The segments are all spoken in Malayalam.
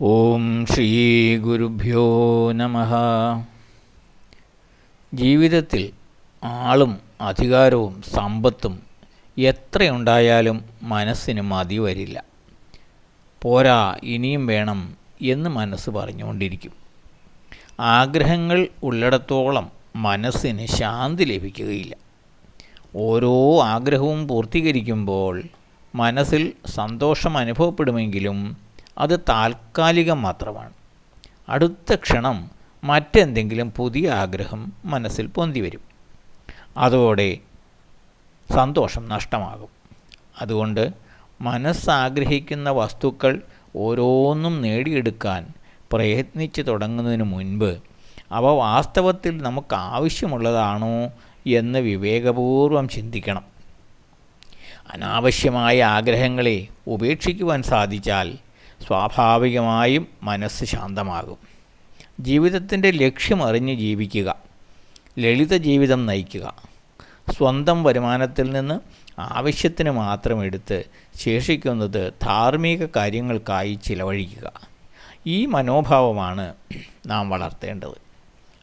ഓം ശ്രീ ഗുരുഭ്യോ നമ. ജീവിതത്തിൽ ആളും അധികാരവും സമ്പത്തും എത്രയുണ്ടായാലും മനസ്സിന് മതി വരില്ല. പോരാ ഇനിയും വേണം എന്ന് മനസ്സ് പറഞ്ഞുകൊണ്ടിരിക്കും. ആഗ്രഹങ്ങൾ ഉള്ളിടത്തോളം മനസ്സിന് ശാന്തി ലഭിക്കുകയില്ല. ഓരോ ആഗ്രഹവും പൂർത്തീകരിക്കുമ്പോൾ മനസ്സിൽ സന്തോഷം അനുഭവപ്പെടുമെങ്കിലും അത് താൽക്കാലികം മാത്രമാണ്. അടുത്ത ക്ഷണം മറ്റെന്തെങ്കിലും പുതിയ ആഗ്രഹം മനസ്സിൽ പൊന്തിവരും അതോടെ സന്തോഷം നഷ്ടമാകും. അതുകൊണ്ട് മനസ്സാഗ്രഹിക്കുന്ന വസ്തുക്കൾ ഓരോന്നും നേടിയെടുക്കാൻ പ്രയത്നിച്ചു തുടങ്ങുന്നതിന് മുൻപ് അവ വാസ്തവത്തിൽ നമുക്ക് ആവശ്യമുള്ളതാണോ എന്ന് വിവേകപൂർവം ചിന്തിക്കണം. അനാവശ്യമായ ആഗ്രഹങ്ങളെ ഉപേക്ഷിക്കുവാൻ സാധിച്ചാൽ സ്വാഭാവികമായും മനസ്സ് ശാന്തമാകും. ജീവിതത്തിന്റെ ലക്ഷ്യമറിഞ്ഞ് ജീവിക്കുക. ലളിത ജീവിതം നയിക്കുക. സ്വന്തം വരുമാനത്തിൽ നിന്ന് ആവശ്യത്തിന് മാത്രം എടുത്ത് ശേഷിക്കുന്നത് ധാർമ്മിക കാര്യങ്ങൾക്കായി ചിലവഴിക്കുക. ഈ മനോഭാവമാണ് നാം വളർത്തേണ്ടത്.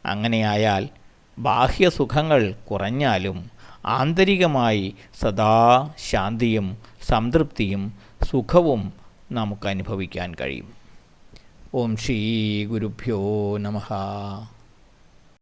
അങ്ങനെയായാൽ ബാഹ്യസുഖങ്ങൾ കുറഞ്ഞാലും ആന്തരികമായി സദാ ശാന്തിയും സംതൃപ്തിയും സുഖവും നമുക്ക് അനുഭവിക്കാൻ കഴിയും. ഓം ശ്രീ ഗുരുഭ്യോ നമഃ.